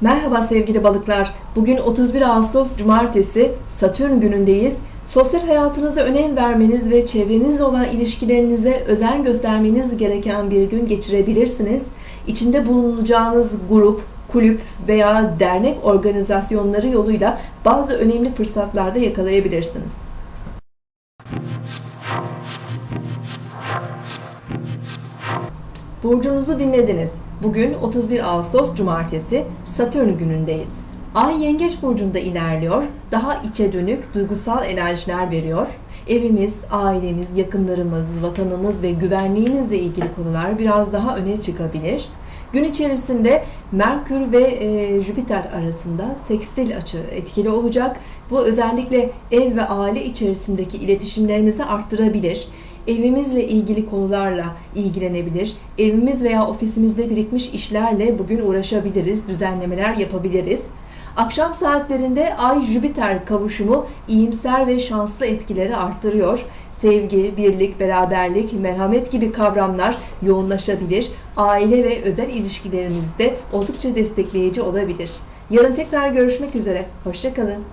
Merhaba sevgili balıklar. Bugün 31 Ağustos Cumartesi Satürn günündeyiz. Sosyal hayatınıza önem vermeniz ve çevrenizle olan ilişkilerinize özen göstermeniz gereken bir gün geçirebilirsiniz. İçinde bulunacağınız grup, kulüp veya dernek organizasyonları yoluyla bazı önemli fırsatlarda yakalayabilirsiniz. Burcunuzu dinlediniz. Bugün 31 Ağustos Cumartesi Satürn günündeyiz. Ay Yengeç burcunda ilerliyor. Daha içe dönük duygusal enerjiler veriyor. Evimiz, ailemiz, yakınlarımız, vatanımız ve güvenliğimizle ilgili konular biraz daha öne çıkabilir. Gün içerisinde Merkür ve e, Jüpiter arasında sekstil açı etkili olacak. Bu özellikle ev ve aile içerisindeki iletişimlerimizi arttırabilir. Evimizle ilgili konularla ilgilenebilir. Evimiz veya ofisimizde birikmiş işlerle bugün uğraşabiliriz, düzenlemeler yapabiliriz. Akşam saatlerinde Ay-Jüpiter kavuşumu iyimser ve şanslı etkileri arttırıyor. Sevgi, birlik, beraberlik, merhamet gibi kavramlar yoğunlaşabilir. Aile ve özel ilişkilerimizde oldukça destekleyici olabilir. Yarın tekrar görüşmek üzere. Hoşçakalın.